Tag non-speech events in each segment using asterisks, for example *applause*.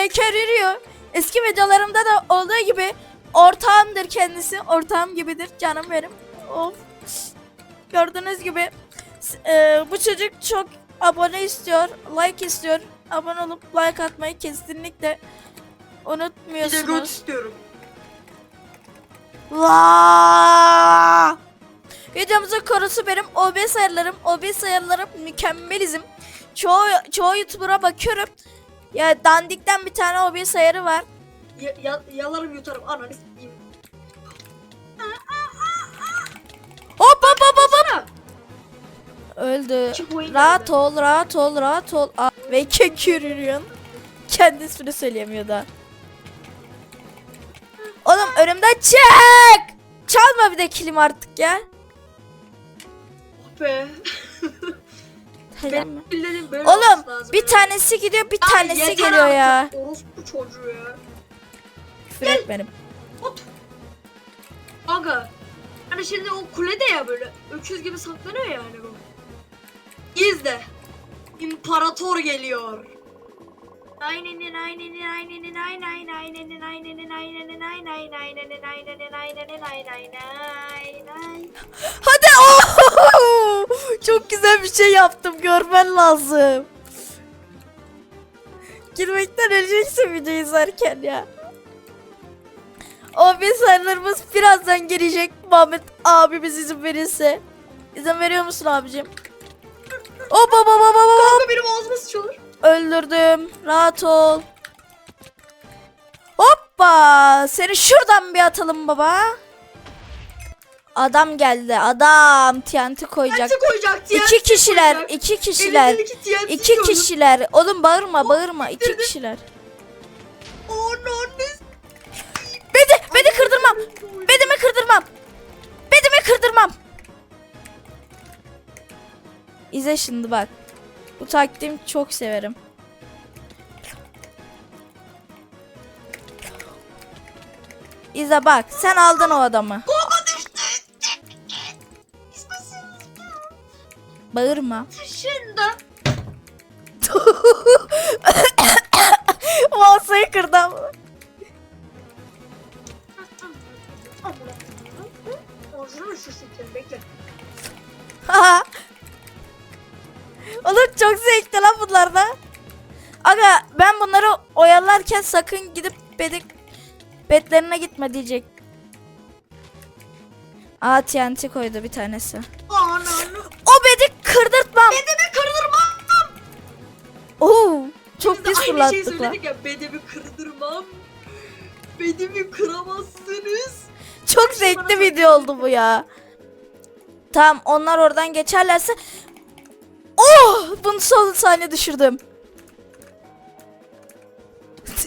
Baker yürüyor. Eski videolarımda da olduğu gibi ortağımdır kendisi. Ortağım gibidir canım benim. Of. Gördüğünüz gibi e, bu çocuk çok abone istiyor, like istiyor. Abone olup like atmayı kesinlikle Bir de unutmuyorsunuz. istiyorum. Vaa! Videomuzun konusu benim OBS ayarlarım. OBS ayarlarım mükemmelizm. Çoğu, çoğu YouTuber'a bakıyorum. Ya dandikten bir tane OBS ayarı var. Ya, ya, yalarım yutarım ananı s**eyim. Hop hop hop hop. Sana. Öldü. Rahat ol, rahat ol, rahat ol. Aa, Ve kekürüyorsun. Kendi ismini söyleyemiyor da. Oğlum önümden çık! Çalma bir de kilim artık ya. Oh be. *laughs* Helal mi? Oğlum. Bir tanesi gidiyor bir tanesi yeter geliyor ya. artık, Orospu çocuğu ya. Küfür etmedim. Ot. Aga. Hani şimdi o kulede ya böyle öküz gibi saklanıyor yani bu. İzle. İmparator geliyor. Aynenin aynenin aynenin aynen aynenin aynenin aynenin aynen aynenin aynenin aynenin aynenin aynen Hadi ooo! Çok güzel bir şey yaptım görmen lazım. Girmekten öleceksin video izlerken ya. O bilgisayarlarımız birazdan gelecek Muhammed abimiz izin verirse. İzin veriyor musun abicim? Hop hop hop hop. Kanka benim ağzıma sıçılır. Öldürdüm. Rahat ol. Hoppa! Seni şuradan bir atalım baba. Adam geldi. Adam TNT koyacak. TNT koyacak. TNT İki kişiler, koyacak. iki kişiler. Elindeki İki gördüm. kişiler. Oğlum bağırma, bağırma. İki kişiler. Ananı Bedi, bedi kırdırmam. Bedimi kırdırmam. Bedimi kırdırmam. İzle şimdi bak. Bu taktiğimi çok severim. İzle bak. Sen aldın o adamı. Bağırma. Şimdi. Masayı *laughs* kırdım. Ağzını bekle. *laughs* Oğlum çok zevkli lan bunlar da. Aga ben bunları oyalarken sakın gidip bedik betlerine gitme diyecek. Aa TNT koydu bir tanesi. Ananı. Kırdırtmam. Bedemi kırdırmam. Oo, çok pis aynı şeyi fırlattık söyledik ya. Bedemi kırdırmam. Bedemi kıramazsınız. Çok zevkli video oldu bu ya. Tamam onlar oradan geçerlerse Oh! Bunu son saniye düşürdüm.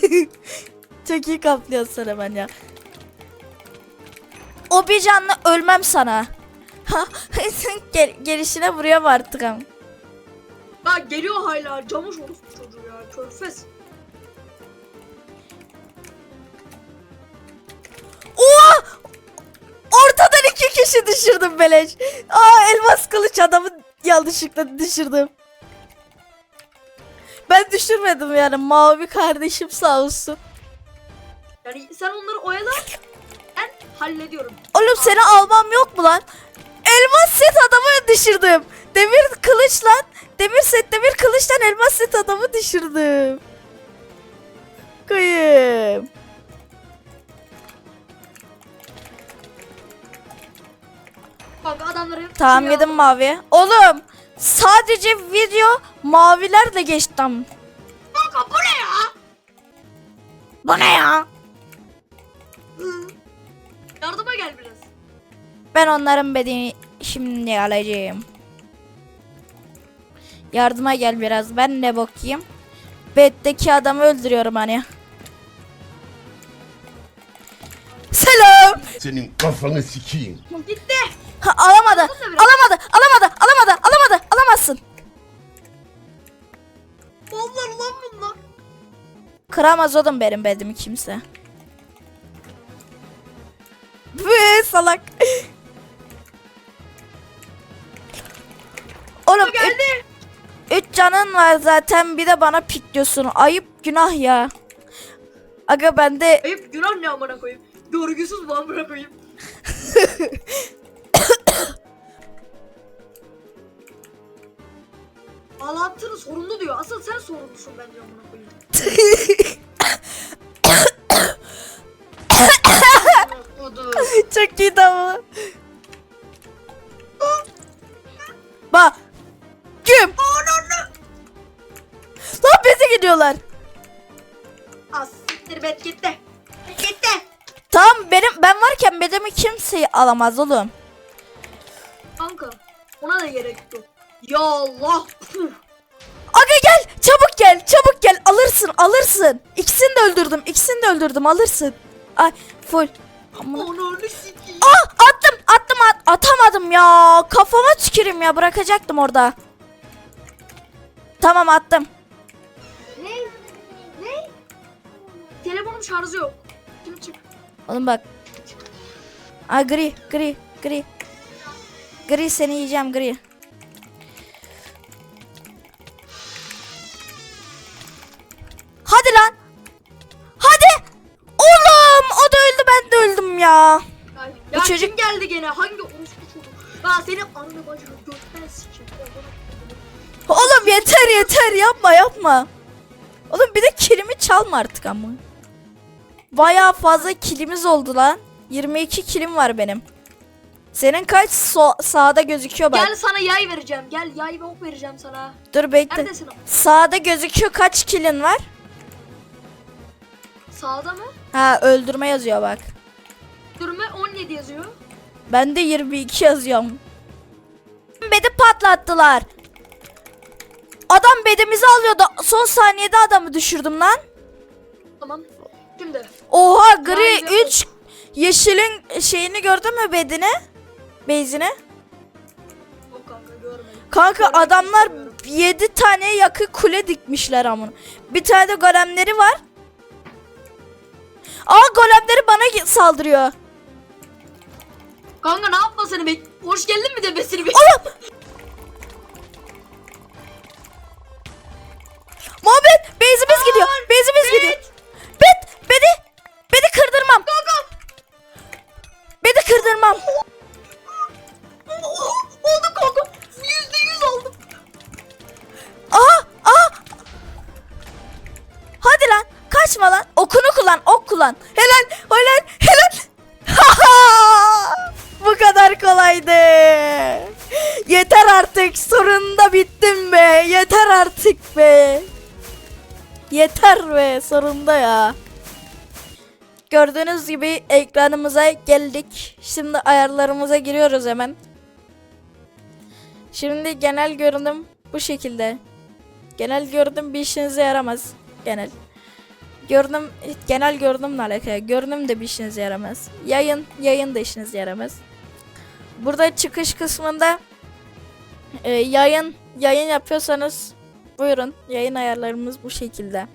*laughs* Çok iyi kaplıyorsun hemen ya. O bir canlı ölmem sana. Ha, Gel, gelişine vuruyorum artık ama. Ha geliyor hala. Camış orospu çocuğu ya. Körfez. Oha! Ortadan iki kişi düşürdüm beleş. Aa elmas kılıç adamı yanlışlıkla düşürdüm. Ben düşürmedim yani mavi kardeşim sağ olsun. Yani sen onları oyala. Ben hallediyorum. Oğlum seni almam yok mu lan? Elmas set adamı düşürdüm. Demir kılıç lan. Demir set demir kılıçtan elmas set adamı düşürdüm. Koyayım. Bak adamları Tamam yedim mavi. Oğlum sadece video maviler de geçti tam. Kanka bu ne ya? Bu ne ya? Ben onların bedeni şimdi alacağım. Yardıma gel biraz. Ben ne bakayım? Beddeki adamı öldürüyorum hani. Selam. Senin kafanı sikeyim. Gitti. Ha, alamadı. Alamadı. Alamadı. Alamadı. Alamadı. Alamazsın. Vallahi lan bunlar. Kıramaz oğlum benim bedimi kimse. Be salak. Oğlum Geldi. üç canın var zaten bir de bana pikliyorsun. Ayıp günah ya. Aga bende Ayıp günah ne amına koyayım. Görgüsüz bu amına koyayım. *laughs* Ağlattığını sorunlu diyor. Asıl sen sorumlusun bence amına koyayım. Çok iyi ama. *laughs* Bak. Bet gitti. Gitti. Tamam benim ben varken bedemi kimse alamaz oğlum. Kanka ona da gerek yok. Ya Allah. Puh. Aga gel çabuk gel çabuk gel alırsın alırsın. İkisini de öldürdüm ikisini de öldürdüm alırsın. Ay full. Sikeyim. Aa attım attım at, atamadım ya. Kafama tüküreyim ya bırakacaktım orada. Tamam attım. Telefonum şarjı yok. Kim çık? Oğlum bak. Aa gri gri gri. Gri seni yiyeceğim gri. Hadi lan. Hadi. Oğlum o da öldü ben de öldüm ya. Ya, Bu ya çocuk- kim geldi gene? Hangi orospu çocuğu? Ya senin ananı bacını gökten sikeyim. Oğlum yeter yeter yapma yapma. Oğlum bir de kilimi çalma artık ama. Bayağı fazla kilimiz oldu lan. 22 kilim var benim. Senin kaç so- sağda gözüküyor bak. Gel sana yay vereceğim. Gel yay ve ok vereceğim sana. Dur bekle. Neredesin? Sağda gözüküyor kaç kilin var? Sağda mı? Ha öldürme yazıyor bak. Durma 17 yazıyor. Ben de 22 yazıyorum. Bedi patlattılar. Adam bedimizi alıyordu. Son saniyede adamı düşürdüm lan. Tamam. Şimdi. Oha gri be. 3 yeşilin şeyini gördün mü bedini? Beyzini. Yok kanka görmedim. Kanka Görmek adamlar istemiyorum. 7 tane yakı kule dikmişler amın. Bir tane de golemleri var. Aa golemleri bana saldırıyor. Kanka ne yapmasını bek? Hoş geldin mi demesini bek? Oğlum! Muhammed beyzimiz gidiyor. Beyzimiz gidiyor. Beni kırdırmam. Oldu kanka. Yüzde yüz oldu. Aa aa. Hadi lan kaçma lan. Okunu kullan ok kullan. Helal helal helal. *laughs* Bu kadar kolaydı. Yeter artık sorunda bittim be. Yeter artık be. Yeter be sorunda ya. Gördüğünüz gibi ekranımıza geldik. Şimdi ayarlarımıza giriyoruz hemen. Şimdi genel görünüm bu şekilde. Genel görünüm bir işinize yaramaz. Genel. Görünüm genel görünümle alakalı. Görünüm de bir işinize yaramaz. Yayın yayın da işinize yaramaz. Burada çıkış kısmında e, yayın yayın yapıyorsanız buyurun. Yayın ayarlarımız bu şekilde.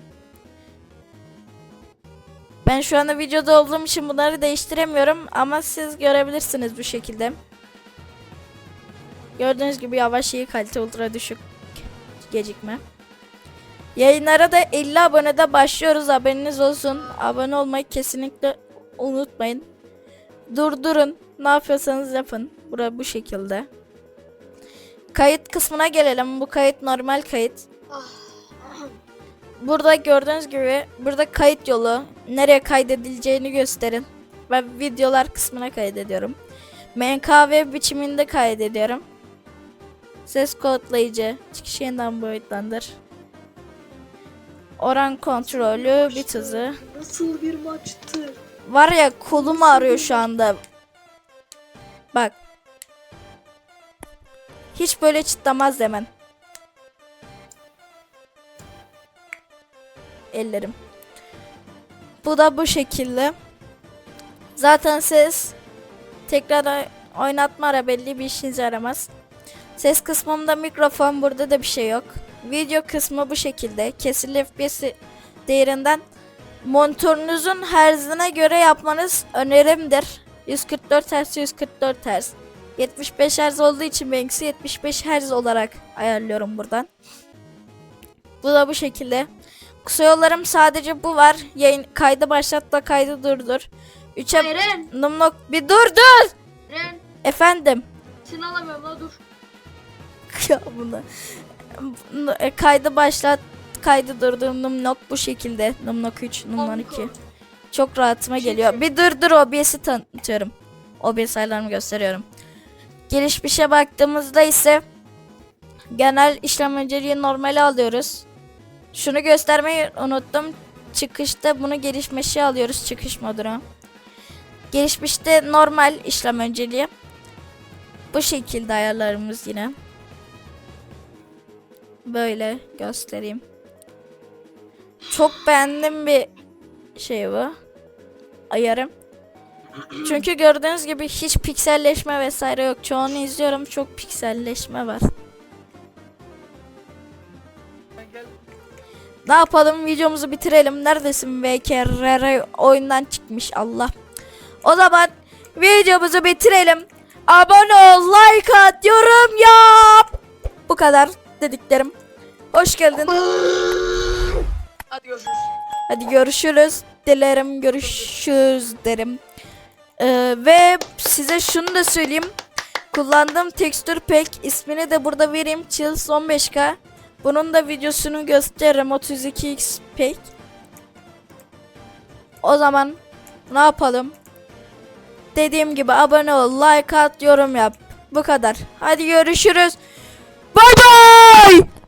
Ben şu anda videoda olduğum için bunları değiştiremiyorum ama siz görebilirsiniz bu şekilde. Gördüğünüz gibi yavaş iyi kalite ultra düşük gecikme. Yayınlara da 50 abonede başlıyoruz haberiniz olsun. Abone olmayı kesinlikle unutmayın. Durdurun. Ne yapıyorsanız yapın. Bura bu şekilde. Kayıt kısmına gelelim. Bu kayıt normal kayıt. Ah. Burada gördüğünüz gibi burada kayıt yolu nereye kaydedileceğini gösterin. Ben videolar kısmına kaydediyorum. MKV biçiminde kaydediyorum. Ses kodlayıcı çıkış yeniden boyutlandır. Oran kontrolü bit hızı. Nasıl bir maçtı? Var ya kolum ağrıyor şu anda. Bak. Hiç böyle çıtlamaz hemen. Ellerim. Bu da bu şekilde. Zaten ses tekrar oy- oynatma ara belli bir işinize yaramaz. Ses kısmında mikrofon burada da bir şey yok. Video kısmı bu şekilde. Kesili FPS değerinden monitörünüzün herzine göre yapmanız önerimdir. 144 Hz 144 Hz. 75 Hz olduğu için benimkisi 75 Hz olarak ayarlıyorum buradan. Bu da bu şekilde. Kısa yollarım sadece bu var. Yayın kaydı başlatla kaydı durdur. 3'e Eren. numlok bir dur dur. Eren. Efendim. Seni alamıyorum la dur. *laughs* ya bunu. E, Kaydı başlat. Kaydı durdur. Numlok bu şekilde. Numlok 3, numlok 2. Kanka. Çok rahatıma şey geliyor. Bir dur dur OBS'i tanıtıyorum. OBS ayarlarımı gösteriyorum. Gelişmişe baktığımızda ise genel işlem önceliği normale alıyoruz. Şunu göstermeyi unuttum. Çıkışta bunu gelişmişe alıyoruz çıkış moduna. Gelişmişte normal işlem önceliği. Bu şekilde ayarlarımız yine. Böyle göstereyim. Çok beğendim bir şey bu. Ayarım. Çünkü gördüğünüz gibi hiç pikselleşme vesaire yok. Çoğunu izliyorum çok pikselleşme var. Ne yapalım videomuzu bitirelim. Neredesin VKRR oyundan çıkmış Allah. O zaman videomuzu bitirelim. Abone ol, like at, yorum yap. Bu kadar dediklerim. Hoş geldin. Hadi görüşürüz. Hadi görüşürüz. Dilerim görüşürüz derim. Ee, ve size şunu da söyleyeyim. Kullandığım tekstür pack ismini de burada vereyim. Chills 15k. Bunun da videosunu gösteririm. 32x pack. O zaman ne yapalım? Dediğim gibi abone ol, like at, yorum yap. Bu kadar. Hadi görüşürüz. Bay bay.